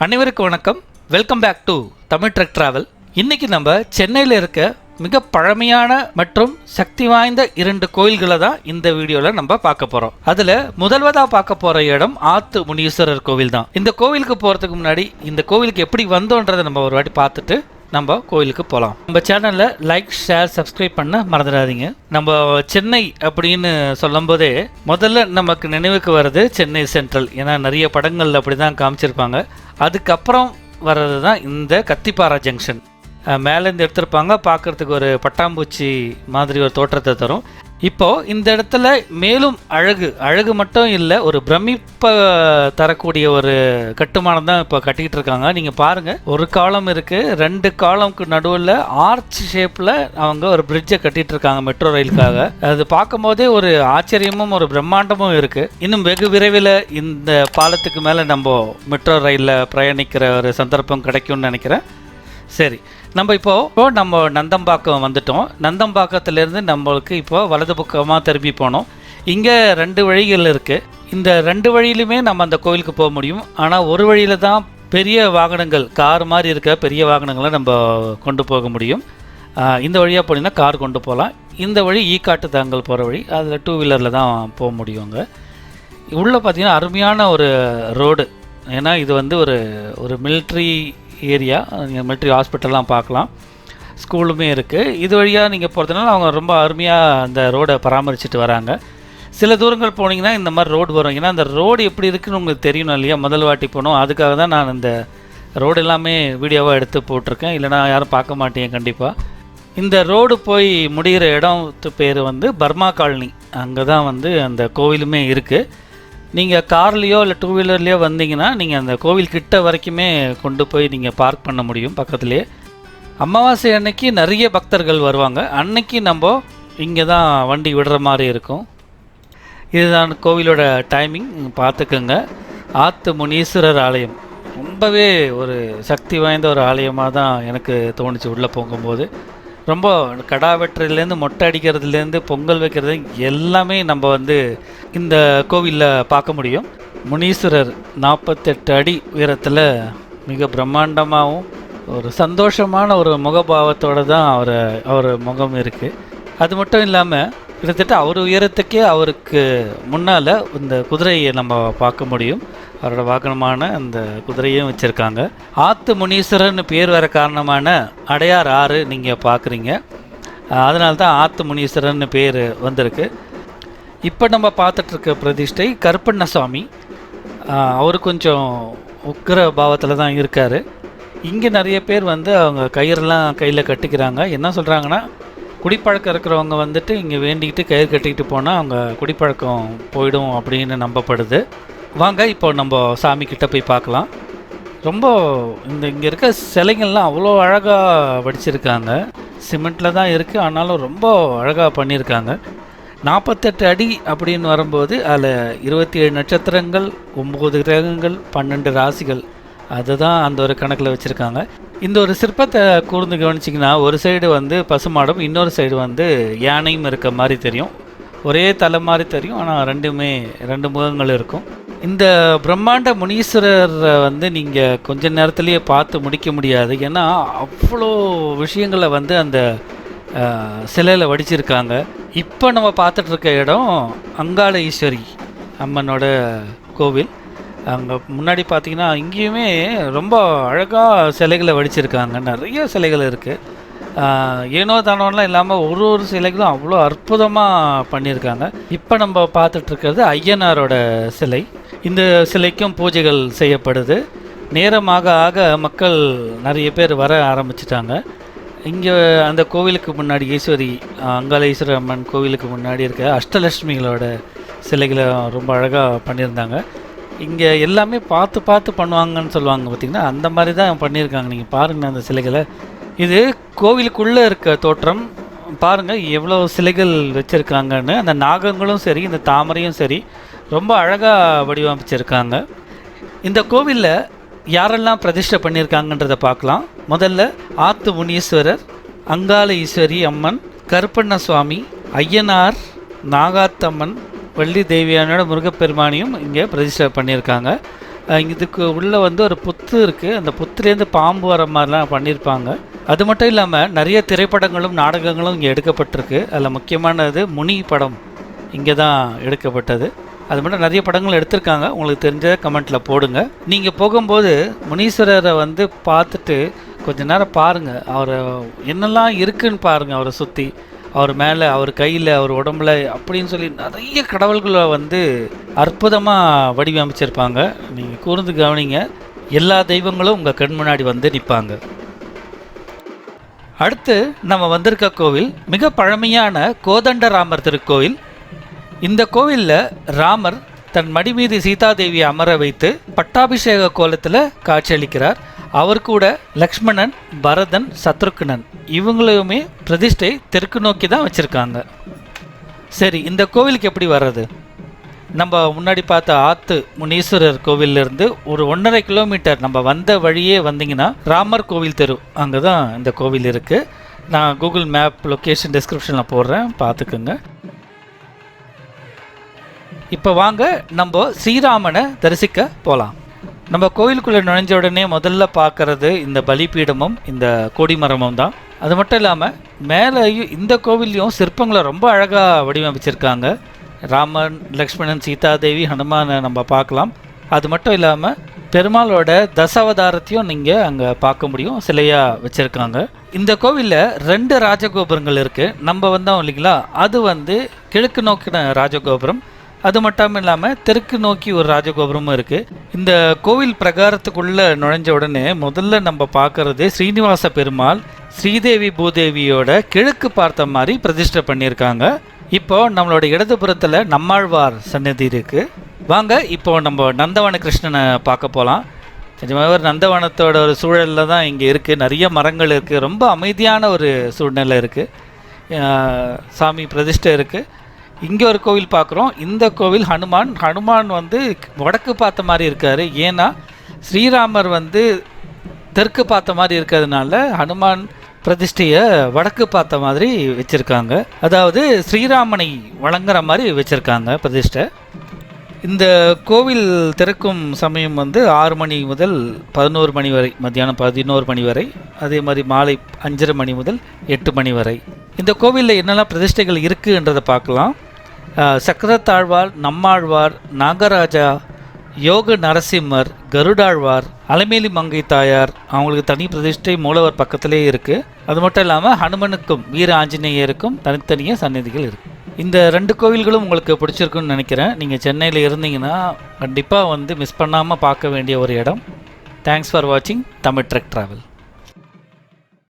அனைவருக்கும் வணக்கம். Welcome back to Tamil truck travel இன்னைக்கு நம்ம சென்னையில் இருக்க மிக பழமையான மற்றும் சக்தி வாய்ந்த இரண்டு கோயில்களை தான் இந்த வீடியோவில் நம்ம பார்க்க போகிறோம் அதில் முதல்வதாக பார்க்க போகிற இடம் ஆத்து முனீஸ்வரர் கோவில் தான். இந்த கோவிலுக்கு போகிறதுக்கு முன்னாடி இந்த கோவிலுக்கு எப்படி வந்தோன்றதை நம்ம ஒரு வாட்டி பார்த்துட்டு நம்ம கோயிலுக்கு போகலாம் நம்ம சேனலில் லைக் ஷேர் சப்ஸ்கிரைப் பண்ண மறந்துடாதீங்க. நம்ம சென்னை அப்படின்னு சொல்லும்போதே முதல்ல நமக்கு நினைவுக்கு வர்றது சென்னை சென்ட்ரல் ஏன்னா நிறைய படங்கள் அப்படி தான் காமிச்சிருப்பாங்க. அதுக்கப்புறம் வர்றது தான் இந்த கத்திப்பாரா ஜங்ஷன் மேலேருந்து எடுத்திருப்பாங்க. பார்க்குறதுக்கு ஒரு பட்டாம்பூச்சி மாதிரி ஒரு தோற்றத்தை தரும். இப்போ இந்த இடத்துல மேலும் அழகு அழகு மட்டும் இல்லை ஒரு பிரமிப்பை தரக்கூடிய ஒரு கட்டுமானம் தான் இப்போ கட்டிக்கிட்டு இருக்காங்க. நீங்கள் பாருங்க ஒரு காலம் இருக்கு ரெண்டு காலம்க்கு நடுவில் ஆர்ச் ஷேப்பில் அவங்க ஒரு பிரிட்ஜை கட்டிட்டு இருக்காங்க மெட்ரோ ரயிலுக்காக அது பார்க்கும்போதே ஒரு ஆச்சரியமும் ஒரு பிரம்மாண்டமும் இருக்கு. இன்னும் வெகு விரைவில் இந்த பாலத்துக்கு மேலே நம்ம மெட்ரோ ரயிலில் பிரயாணிக்கிற ஒரு சந்தர்ப்பம் கிடைக்கும்னு நினைக்கிறேன். சரி நம்ம இப்போ நம்ம நந்தம்பாக்கம் வந்துட்டோம். நந்தம்பாக்கத்துலேருந்து நம்மளுக்கு இப்போ வலது பக்கமாக திரும்பி போனோம். இங்கே ரெண்டு வழிகள் இருக்குது இந்த ரெண்டு வழியிலுமே நம்ம அந்த கோவிலுக்கு போக முடியும். ஆனால் ஒரு வழியில் தான் பெரிய வாகனங்கள் கார் மாதிரி இருக்க பெரிய வாகனங்களை நம்ம கொண்டு போக முடியும். இந்த வழியாக போனீங்கன்னா கார் கொண்டு போகலாம். இந்த வழி ஈ காட்டு தாங்கல் போகிற வழி. அதில் டூ வீலரில் தான் போக முடியுங்க உள்ளே பார்த்தீங்கன்னா அருமையான ஒரு ரோடு ஏன்னா இது வந்து ஒரு ஒரு மிலிட்ரி ஏரியா நீங்கள் மிலிட்ரி ஹாஸ்பிட்டல்லாம் பார்க்கலாம். ஸ்கூலுமே இருக்குது இது வழியாக நீங்கள் போகிறதுனால அவங்க ரொம்ப அருமையாக அந்த ரோடை பராமரிச்சுட்டு வராங்க. சில தூரங்கள் போனீங்கன்னா இந்த மாதிரி ரோடு வரும். ஏன்னா அந்த ரோடு எப்படி இருக்குதுன்னு உங்களுக்கு தெரியணும் இல்லையா? முதல் வாட்டி போனோம். அதுக்காக தான் நான் இந்த ரோடு எல்லாமே வீடியோவாக எடுத்து போட்டிருக்கேன். இல்லைனா யாரும் பார்க்க மாட்டேன் கண்டிப்பாக இந்த ரோடு போய் முடிகிற இடத்து பேர் வந்து பர்மா காலனி. அங்கே தான் வந்து அந்த கோவிலுமே இருக்குது நீங்கள் கார்லேயோ இல்லை டூ வீலர்லேயோ வந்தீங்கன்னா நீங்கள் அந்த கோவில் கிட்ட வரைக்குமே கொண்டு போய் நீங்கள் பார்க் பண்ண முடியும் பக்கத்துலேயே. அமாவாசை அன்னைக்கு நிறைய பக்தர்கள் வருவாங்க. அன்னைக்கு நம்ம இங்கே தான் வண்டி விடுற மாதிரி இருக்கும். இதுதான் கோவிலோட டைமிங் பார்த்துக்கோங்க. ஆத்து முனீஸ்வரர் ஆலயம். ரொம்பவே ஒரு சக்தி வாய்ந்த ஒரு ஆலயமாக தான் எனக்கு தோணுச்சு உள்ளே போகும்போது. ரொம்ப கடா வெட்டுறதுலேருந்து மொட்டை அடிக்கிறதுலேருந்து பொங்கல் வைக்கிறது எல்லாமே நம்ம வந்து இந்த கோவிலில் பார்க்க முடியும். முனீஸ்வரர் நாற்பத்தெட்டு அடி உயரத்தில் மிக பிரம்மாண்டமாகவும் ஒரு சந்தோஷமான ஒரு முகபாவத்தோடு தான் அவர் அவர் முகம் இருக்குது அது மட்டும் இல்லாமல் கிட்டத்தட்ட அவர் உயரத்துக்கே அவருக்கு முன்னால் இந்த குதிரையை நம்ம பார்க்க முடியும். அவரோட வாகனமான அந்த குதிரையும் வச்சுருக்காங்க. ஆத்து முனீஸ்வரன் பேர் வர காரணமான அடையார் ஆறு நீங்கள் பார்க்குறீங்க அதனால தான் ஆத்து முனீஸ்வரன் பேர் வந்திருக்கு. இப்போ நம்ம பார்த்துட்ருக்க பிரதிஷ்டை கருப்பண்ணசாமி. அவர் கொஞ்சம் உக்கிர பாவத்தில் தான் இருக்கார். இங்கே நிறைய பேர் வந்து அவங்க கயிறெல்லாம் கையில் கட்டிக்கிறாங்க. என்ன சொல்கிறாங்கன்னா குடிப்பழக்கம் இருக்கிறவங்க வந்துட்டு இங்கே வேண்டிக்கிட்டு கயிறு கட்டிக்கிட்டு போனால் அவங்க குடிப்பழக்கம் போயிடும் அப்படின்னு நம்பப்படுது. வாங்க இப்போ நம்ம சாமி கிட்ட போய் பார்க்கலாம். ரொம்ப இந்த இங்கே இருக்க சிலைங்கள்லாம் அவ்வளோ அழகாக வடிச்சிருக்காங்க. சிமெண்ட்டில் தான் இருக்குது ஆனாலும் ரொம்ப அழகாக பண்ணியிருக்காங்க நாற்பத்தெட்டு அடி அப்படின்னு வரும்போது அதில் இருபத்தி ஏழு நட்சத்திரங்கள் ஒம்பது கிரகங்கள் பன்னெண்டு ராசிகள். அதுதான் அந்த ஒரு கணக்கில் வச்சுருக்காங்க. இந்த ஒரு சிற்பத்தை கூர்ந்து கவனிச்சிங்கன்னா ஒரு சைடு வந்து பசுமாடும் இன்னொரு சைடு வந்து யானையும் இருக்க மாதிரி தெரியும். ஒரே தலை மாதிரி தெரியும் ஆனால் ரெண்டுமே ரெண்டு முகங்கள் இருக்கும். இந்த பிரம்மாண்ட முனீஸ்வரர் வந்து நீங்கள் கொஞ்ச நேரத்துலேயே பார்த்து முடிக்க முடியாது. ஏன்னா அவ்வளோ விஷயங்களை வந்து அந்த சிலையில் வடிச்சிருக்காங்க. இப்போ நம்ம பார்த்துட்ருக்க இடம் அங்காள ஈஸ்வரி அம்மனோட கோவில். அங்கே முன்னாடி பார்த்தீங்கன்னா இங்கேயுமே ரொம்ப அழகாக சிலைகளை வடிச்சிருக்காங்க. நிறைய சிலைகள் இருக்குது ஏனோ தானோலாம் இல்லாமல் ஒரு ஒரு சிலைகளும் அவ்வளோ அற்புதமாக பண்ணியிருக்காங்க. இப்போ நம்ம பார்த்துட்ருக்கிறது ஐயனாரோட சிலை. இந்த சிலைக்கும் பூஜைகள் செய்யப்படுது. நேரமாக ஆக மக்கள் நிறைய பேர் வர ஆரம்பிச்சிட்டாங்க. இங்கே அந்த கோவிலுக்கு முன்னாடி ஈஸ்வரி அங்காள அம்மன் கோவிலுக்கு முன்னாடி இருக்க அஷ்டலட்சுமிகளோட சிலைகளை ரொம்ப அழகாக பண்ணியிருந்தாங்க. இங்கே எல்லாமே பார்த்து பார்த்து பண்ணுவாங்கன்னு சொல்லுவாங்க பார்த்திங்கன்னா அந்த மாதிரி தான் பண்ணியிருக்காங்க. நீங்கள் பாருங்கள் அந்த சிலைகளை. இது கோவிலுக்குள்ளே இருக்க தோற்றம். பாருங்கள் எவ்வளோ சிலைகள் வச்சுருக்காங்கன்னு. அந்த நாகங்களும் சரி இந்த தாமரையும் சரி ரொம்ப அழகாக வடிவமைச்சிருக்காங்க. இந்த கோவிலில் யாரெல்லாம் பிரதிஷ்டை பண்ணியிருக்காங்கன்றதை பார்க்கலாம். முதல்ல ஆத்து முனீஸ்வரர் அங்காள ஈஸ்வரி அம்மன் கருப்பண்ண சுவாமி ஐயனார் நாகாத்தம்மன் வள்ளி தேவியானோட முருகப்பெருமானியும் இங்கே பிரதிஷ்டை பண்ணியிருக்காங்க இதுக்கு உள்ளே வந்து ஒரு புத்து இருக்குது அந்த புத்துலேருந்து பாம்பு வர மாதிரிலாம் பண்ணியிருப்பாங்க அது மட்டும் இல்லாமல் நிறைய திரைப்படங்களும் நாடகங்களும் இங்கே எடுக்கப்பட்டிருக்கு. அதில் முக்கியமானது முனி படம் இங்கே தான் எடுக்கப்பட்டது. அது மட்டும் நிறைய படங்கள் எடுத்திருக்காங்க. உங்களுக்கு தெரிஞ்ச கமெண்ட்டில் போடுங்க. நீங்கள் போகும்போது முனீஸ்வரரை வந்து பார்த்துட்டு கொஞ்ச நேரம் பாருங்கள் அவரை என்னெல்லாம் இருக்குன்னு பாருங்கள் அவரை சுற்றி அவர் மேலே அவர் கையில் அவர் உடம்புல அப்படின்னு சொல்லி நிறைய கடவுள்களை வந்து அற்புதமாக வடிவமைச்சிருப்பாங்க. நீங்கள் கூர்ந்து கவனிங்க. எல்லா தெய்வங்களும் உங்கள் கண் முன்னாடி வந்து நிற்பாங்க அடுத்து நம்ம வந்திருக்க கோவில் மிக பழமையான கோதண்டராமர் திருக்கோவில். இந்த கோவிலில் ராமர் தன் மடி மீது சீதாதேவியை அமர வைத்து பட்டாபிஷேக கோலத்தில் காட்சியளிக்கிறார். அவர் கூட லக்ஷ்மணன் பரதன் சத்ருக்னன் இவங்களையுமே பிரதிஷ்டை தெற்கு நோக்கி தான் வச்சுருக்காங்க. சரி இந்த கோவிலுக்கு எப்படி வர்றது? நம்ம முன்னாடி பார்த்த ஆத்து முனீஸ்வரர் கோவிலிருந்து ஒரு ஒன்றரை கிலோமீட்டர் நம்ம வந்த வழியே வந்தீங்கன்னா ராமர் கோவில் தெரு அங்கே தான் இந்த கோவில் இருக்குது நான் கூகுள் மேப் லொக்கேஷன் டிஸ்கிரிப்ஷனில் போடுறேன் பார்த்துக்குங்க. இப்போ வாங்க நம்ம ஸ்ரீராமனை தரிசிக்க போகலாம் நம்ம கோயிலுக்குள்ளே நுழைஞ்ச உடனே முதல்ல பார்க்கறது இந்த பலிபீடமும் இந்த கொடிமரமும் தான். அது மட்டும் இல்லாமல் மேலேயும் இந்த கோவில்லையும் சிற்பங்களை ரொம்ப அழகாக வடிவமைச்சிருக்காங்க. ராமன் லக்ஷ்மணன் சீதாதேவி ஹனுமானை நம்ம பார்க்கலாம். அது மட்டும் இல்லாமல் பெருமாளோட தசாவதாரத்தையும் நீங்கள் அங்கே பார்க்க முடியும் சிலையாக வச்சுருக்காங்க. இந்த கோவிலில் ரெண்டு ராஜகோபுரங்கள் இருக்குது நம்ம வந்தோம் இல்லைங்களா? அது வந்து கிழக்கு நோக்கின ராஜகோபுரம் அது மட்டும் இல்லாமல் தெற்கு நோக்கி ஒரு ராஜகோபுரமும் இருக்குது இந்த கோவில் பிரகாரத்துக்குள்ளே நுழைஞ்ச உடனே முதல்ல நம்ம பார்க்கறது ஸ்ரீனிவாச பெருமாள் ஸ்ரீதேவி பூதேவியோட கிழக்கு பார்த்த மாதிரி பிரதிஷ்டை பண்ணியிருக்காங்க. இப்போ நம்மளோட இடதுபுறத்தில் நம்மாழ்வார் சன்னதி இருக்குது வாங்க இப்போ நம்ம நந்தவன கிருஷ்ணனை பார்க்க போகலாம் நிஜமாக ஒரு நந்தவனத்தோட ஒரு சூழலில் தான் இங்கே இருக்குது நிறைய மரங்கள் இருக்குது ரொம்ப அமைதியான ஒரு சூழ்நிலை இருக்குது சாமி பிரதிஷ்டை இருக்குது இங்கே ஒரு கோவில் பார்க்குறோம். இந்த கோவில் ஹனுமான். ஹனுமான் வந்து வடக்கு பார்த்த மாதிரி இருக்கார். ஏன்னா ஸ்ரீராமர் வந்து தெற்கு பார்த்த மாதிரி இருக்கிறதுனால ஹனுமான் பிரதிஷ்டையை வடக்கு பார்த்த மாதிரி வச்சுருக்காங்க. அதாவது ஸ்ரீராமனை வழங்குற மாதிரி வச்சுருக்காங்க பிரதிஷ்டை. இந்த கோவில் திறக்கும் சமயம் வந்து ஆறு மணி முதல் பதினோரு மணி வரை மத்தியானம் பதினோரு மணி வரை. அதே மாதிரி மாலை அஞ்சரை மணி முதல் எட்டு மணி வரை. இந்த கோவிலில் என்னெல்லாம் பிரதிஷ்டைகள் இருக்குன்றதை பார்க்கலாம். சக்கரத்தாழ்வார் நம்மாழ்வார் நாகராஜா யோக நரசிம்மர் கருடாழ்வார் அலைமேலி மங்கை தாயார் அவங்களுக்கு தனி பிரதிஷ்டை மூலவர் பக்கத்திலே இருக்குது அது மட்டும் இல்லாமல் ஹனுமனுக்கும் வீர ஆஞ்சநேயருக்கும் தனித்தனியாக சன்னதிகள் இருக்குது இந்த ரெண்டு கோவில்களும் உங்களுக்கு பிடிச்சிருக்குன்னு நினைக்கிறேன். நீங்கள் சென்னையில் இருந்தீங்கன்னா கண்டிப்பாக வந்து மிஸ் பண்ணாமல் பார்க்க வேண்டிய ஒரு இடம். தேங்க்ஸ் ஃபார் வாட்சிங் தமிழ் ட்ரெக் ட்ராவல்